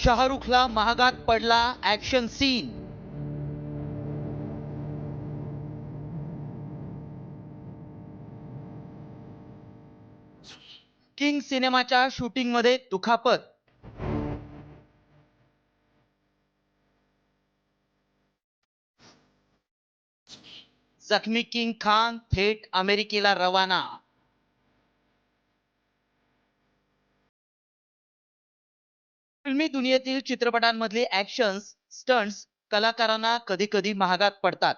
शाहरुखला महागात पडला action scene king सिनेमाच्या शूटिंगमध्ये दुखापत. जखमी किंग खान थेट अमेरिकेला रवाना. फिल्मी दुनियेतील चित्रपटांमधले ऍक्शन्स स्टंट्स कलाकारांना कधी कधी महागात पडतात.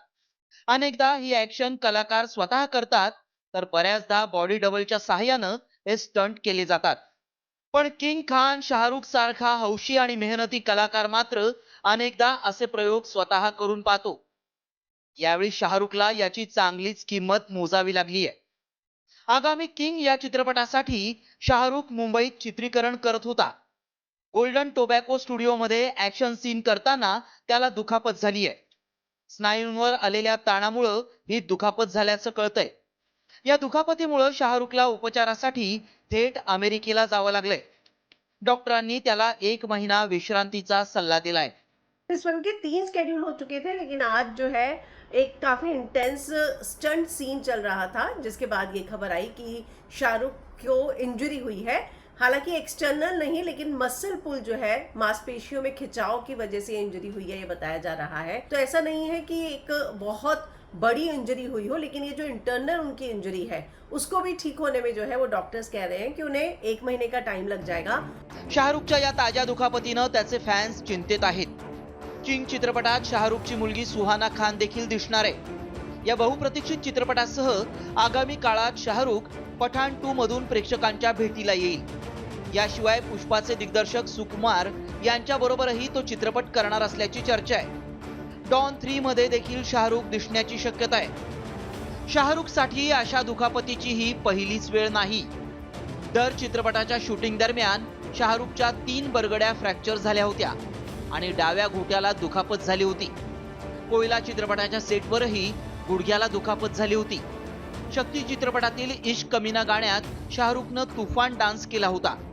अनेकदा ही ऍक्शन कलाकार स्वतः करतात तर बऱ्याचदा बॉडी डबलच्या सहाय्यानं हे स्टंट केले जातात. पण किंग खान शाहरुख सारखा हौशी आणि मेहनती कलाकार मात्र अनेकदा असे प्रयोग स्वतः करून पाहतो. यावेळी शाहरुखला याची चांगलीच किंमत मोजावी लागली आहे आगामी किंग या चित्रपटासाठी शाहरुख मुंबईत चित्रीकरण करत होता. गोल्डन टोबॅको स्टुडिओमध्ये ऍक्शन सीन करताना त्याला दुखापत झाली आहे स्नायूंवर आलेल्या ताणामुळं ही दुखापत झाल्याचं कळतंय. या दुखापतीमुळं शाहरुखला उपचारासाठी थेट अमेरिकेला जावं लागलंय. डॉक्टरांनी त्याला एक महिना विश्रांतीचा सल्ला दिलाय. इस फिल्म के तीन स्केड्यूल हो चुके थे लेकिन आज जो है एक काफी इंटेंस स्टंट सीन चल रहा था जिसके बाद ये खबर आई कि शाहरुख को इंजरी हुई है। हालांकि एक्सटर्नल नहीं लेकिन मसल पुल जो है मांसपेशियों में खिंचाव की वजह से इंजरी हुई है ये बताया जा रहा है। तो ऐसा नहीं है कि एक बहुत बड़ी इंजरी हुई हो लेकिन ये जो इंटरनल उनकी इंजरी है उसको भी ठीक होने में जो है वो डॉक्टर्स कह रहे हैं कि उन्हें एक महीने का टाइम लग जाएगा। शाहरुखच्या या ताज्या दुखापतीनं त्याचे फॅन्स चिंतेत आहेत. किंग चित्रपटात शाहरुखची मुलगी सुहाना खान देखील दिसणार आहे. या बहुप्रतीक्षित चित्रपटासह आगामी काळात शाहरुख पठाण टू मधून प्रेक्षकांच्या भेटीला येईल. याशिवाय पुष्पाचे दिग्दर्शक सुकुमार यांच्याबरोबरही तो चित्रपट करणार असल्याची चर्चा आहे. डॉन थ्री मध्ये देखील शाहरुख दिसण्याची शक्यता आहे. शाहरुखसाठी अशा दुखापतीची ही पहिलीच वेळ नाही. दर चित्रपटाच्या शूटिंग दरम्यान शाहरुखच्या तीन बरगड्या फ्रॅक्चर झाल्या होत्या आणि डाव्या घोट्याला दुखापत झाली होती. कोयला चित्रपटाच्या सेटवरही गुडघ्याला दुखापत झाली होती. शक्ती चित्रपटातील इश्क कमीना गाण्यात शाहरुखनं तुफान डान्स केला होता.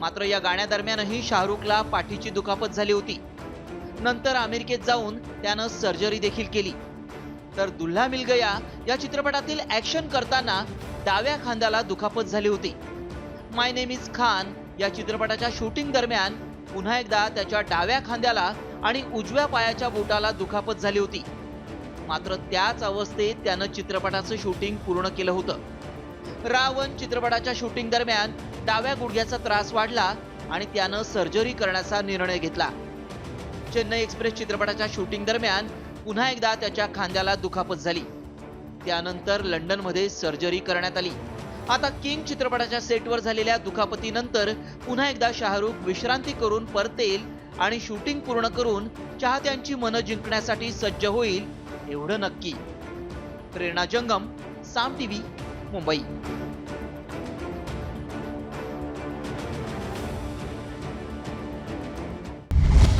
मात्र या गाण्यादरम्यानही शाहरुखला पाठीची दुखापत झाली होती. नंतर अमेरिकेत जाऊन त्यानं सर्जरी देखील केली. तर दुल्हा मिल गया या चित्रपटातील ऍक्शन करताना डाव्या खांद्याला दुखापत झाली होती. माय नेम इज खान या चित्रपटाच्या शूटिंग दरम्यान पुन्हा एकदा त्याच्या डाव्या खांद्याला आणि उजव्या पायाच्या बोटाला दुखापत झाली होती. मात्र त्याच अवस्थेत त्यानं चित्रपटाचं शूटिंग पूर्ण केलं होतं. रावण चित्रपटाच्या शूटिंग दरम्यान डाव्या गुडघ्याचा त्रास वाढला आणि त्यानं सर्जरी करण्याचा निर्णय घेतला. चेन्नई एक्सप्रेस चित्रपटाच्या शूटिंग दरम्यान पुन्हा एकदा त्याच्या खांद्याला दुखापत झाली. त्यानंतर लंडनमध्ये सर्जरी करण्यात आली. आता किंग चित्रपटाच्या सेटवर झालेल्या दुखापतीनंतर पुन्हा एकदा शाहरुख विश्रांती करून परतेल आणि शूटिंग पूर्ण करून चाहत्यांची मनं जिंकण्यासाठी सज्ज होईल एवढं नक्की. प्रेरणा जंगम साम टीव्ही मुंबई.